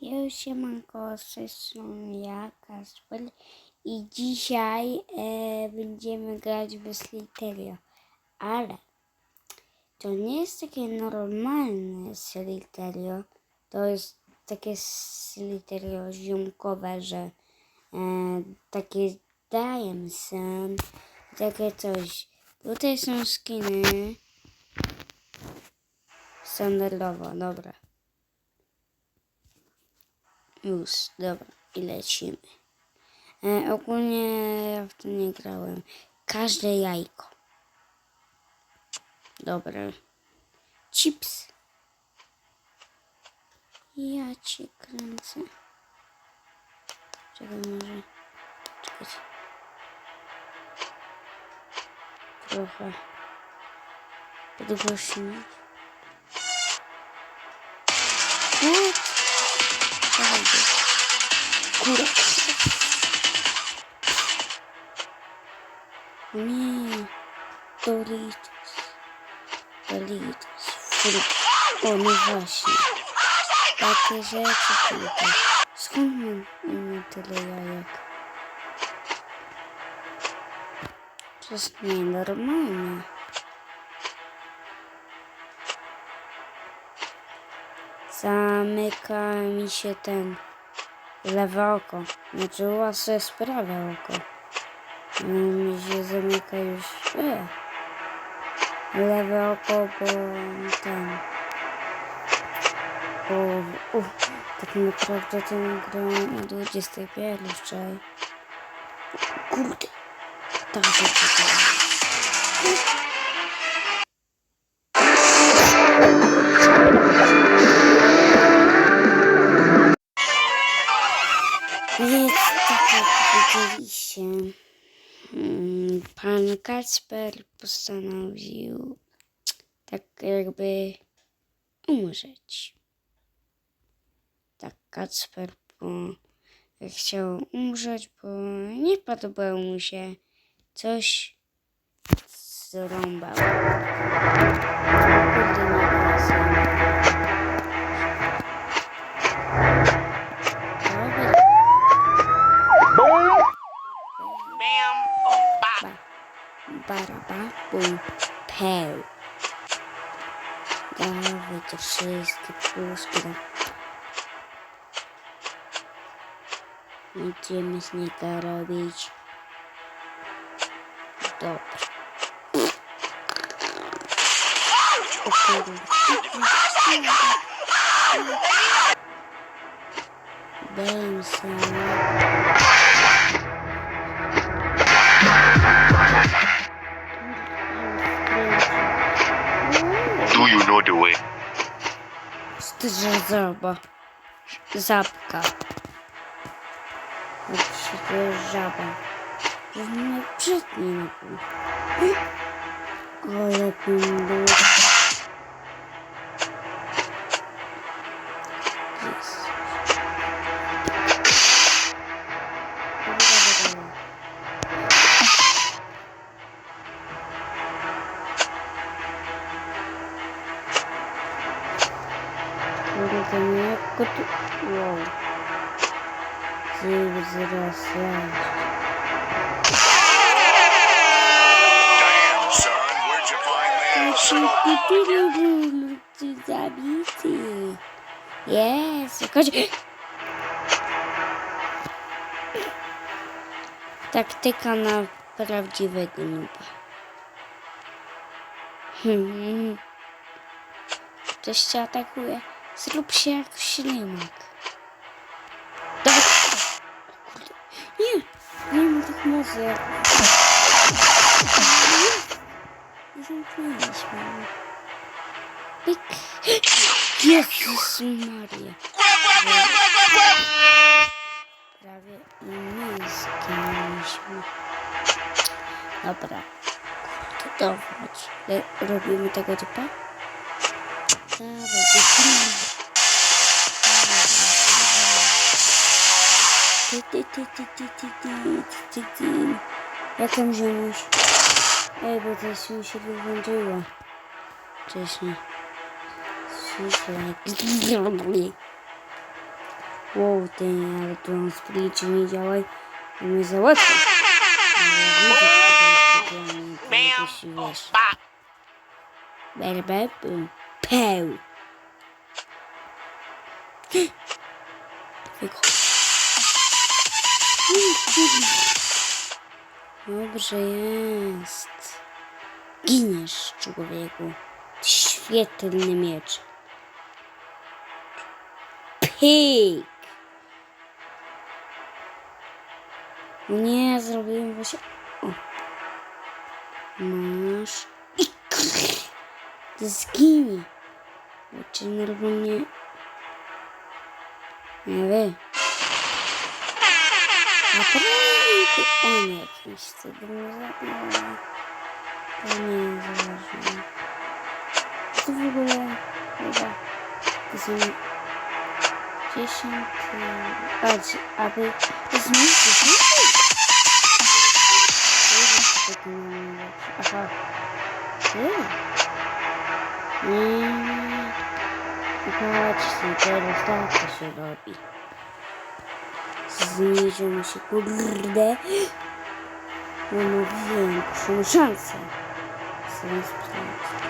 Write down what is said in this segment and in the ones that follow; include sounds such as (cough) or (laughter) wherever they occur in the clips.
Ja siemanko, z tej ja, Kasper i dzisiaj e, będziemy grać bez Literio, ale to nie jest takie normalne Literio, to jest takie Literio ziomkowe, że e, takie dajem takie coś. Tutaj są skiny standardowo, dobra. Już, dobra, i lecimy. E, ogólnie ja w to nie grałem. Każde jajko. Dobra. Chips. Ja cię kręcę. Czekaj, może. Czekajcie. Trochę. Podgłośnić. What? чого йде? Курок. Ні. Толіть. Толіть. Фу. О, не ваші. Так і жечі тут. Скільки мені телеяєк? Щось не нормально. Zamyka mi się ten lewe oko. Znaczy u was jest prawe oko. No, mi się zamyka już e, lewe oko, bo ten. Bo u, tak naprawdę to nagrałem o 21 wczoraj. Kurde. Tak rzeczy to. Widzieliście, mm, pan Kacper postanowił tak jakby umrzeć. Tak Kacper bo chciał umrzeć, bo nie podobało mu się coś zrąbał. Kurde, Będziemy niego robić. Dobra. O kurde. Dałem. Do you know the way? Żaba. Żabka. Jest żaba. Że mnie brzydnie na pół. Ale pindu. Jest. Find this? Zabity. Jest. Chodź. Taktyka na prawdziwego nuba. Hmm. Ktoś cię atakuje. Zrób się jak ślimak. Nossa. A gente não é isso, mano. Maria. Pra ver inês que mesmo. Dá pra. Então, vamos. Robei muita coisa pra. Tá, vai ter que Jak tam ziomuś? Ej, bo to się mi się wyłączyło. Wcześniej. Ciszej. Wow, ty, ale tu on spliczy nie działaj. To mnie załatwi. Ale widzę, że Dobrze jest. Giniesz, człowieku. Świetlny miecz. Pik. Nie, zrobiłem właśnie... O. Masz... Zginie. Czy normalnie... Nie wiem. A prawie on jakimś cudem zabił, ale to nie jest ważne. To w ogóle chyba to są 10... A, aby zmieścić... Aha. Tyle. Mm. Patrzcie, teraz tak to się robi. Zniżył mi się, kurde. Mówiłem, są szanse. Są sprawdzę.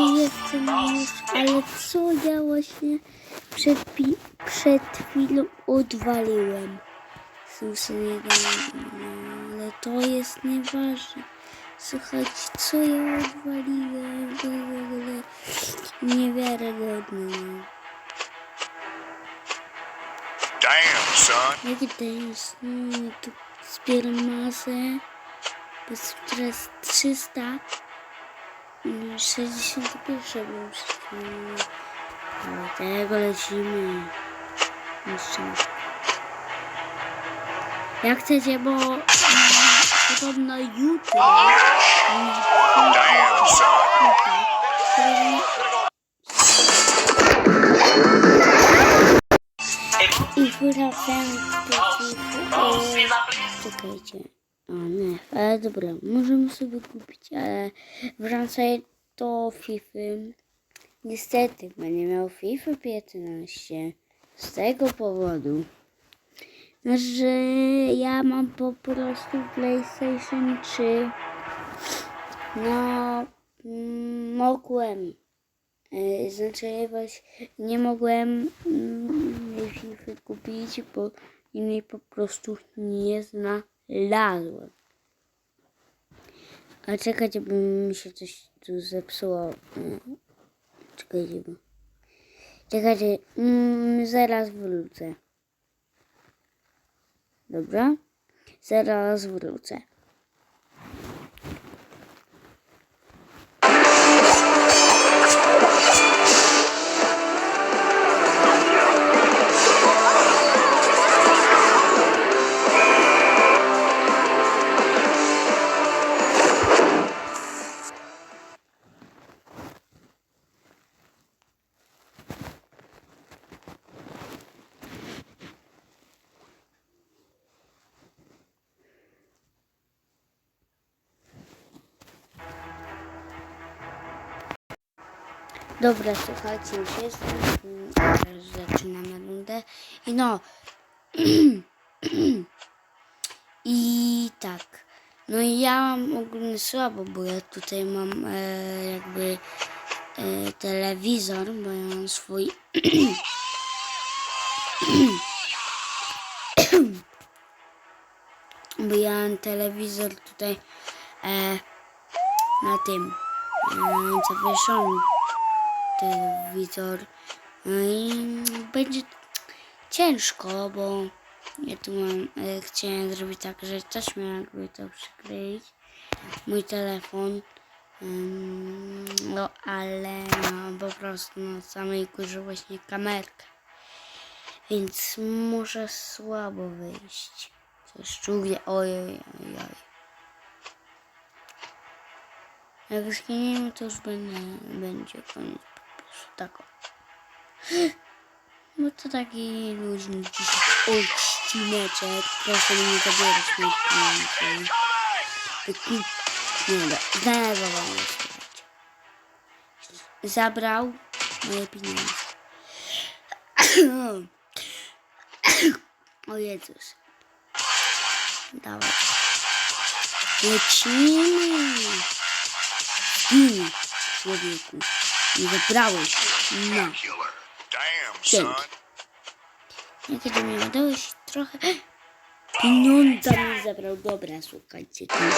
Już, ale co ja właśnie przed, przed chwilą odwaliłem. Jeden, ale to jest nieważne. Słuchajcie, co ja odwaliłem, to w ogóle niewiarygodne. no. Damn, son. Jaki? No, tu zbieram masę. Bo teraz 300. Mm, 61 był przed chwilą. Lecimy. Niszczymy. Jak chcecie, bo mm, podobno jutro. I wracam do tych... Czekajcie. Nie, ale dobra, możemy sobie kupić, ale wracaj do FIFA. Niestety, będę miał FIFA 15 z tego powodu, że ja mam po prostu PlayStation 3. No, mm, mogłem. E, Znaczy, nie mogłem mm, FIFA kupić, bo innej po prostu nie znalazłem. A czekajcie, bo mi się coś tu zepsuło. E, Czekajcie, bo... Czekajcie, mm, zaraz wrócę. Dobra? Zaraz wrócę. Dobra, słuchajcie, już jestem. Mm, Teraz zaczynamy rundę. I no. (clears throat) I tak. No i ja mam ogólnie słabo, bo ja tutaj mam e, jakby e, telewizor, bo ja mam swój. (clears throat) bo ja mam telewizor tutaj e, na tym e, telewizor. No i będzie ciężko, bo ja tu mam, e, chciałem zrobić tak, że taśmę jakby to przykleić. Mój telefon, No ale mam po prostu na samej górze właśnie kamerkę. Więc może słabo wyjść. Coś czuję. Ojej, ojej. Jak zginiemy, to już będzie, będzie koniec. Tak. (gasps) No to taki luźny dzisiaj odcineczek. Proszę mi nie zabierać moich pieniędzy. Taki, nie dobra, zdenerwował mnie. Zabrał moje pieniądze. (coughs) o Jezus. Dawaj. Lecimy. Gin, człowieku. Nie zabrałeś. No. Dzięki. son. Niekiedy mi dałeś trochę... Pieniądza mi zabrał. Dobra, słuchajcie. kończymy.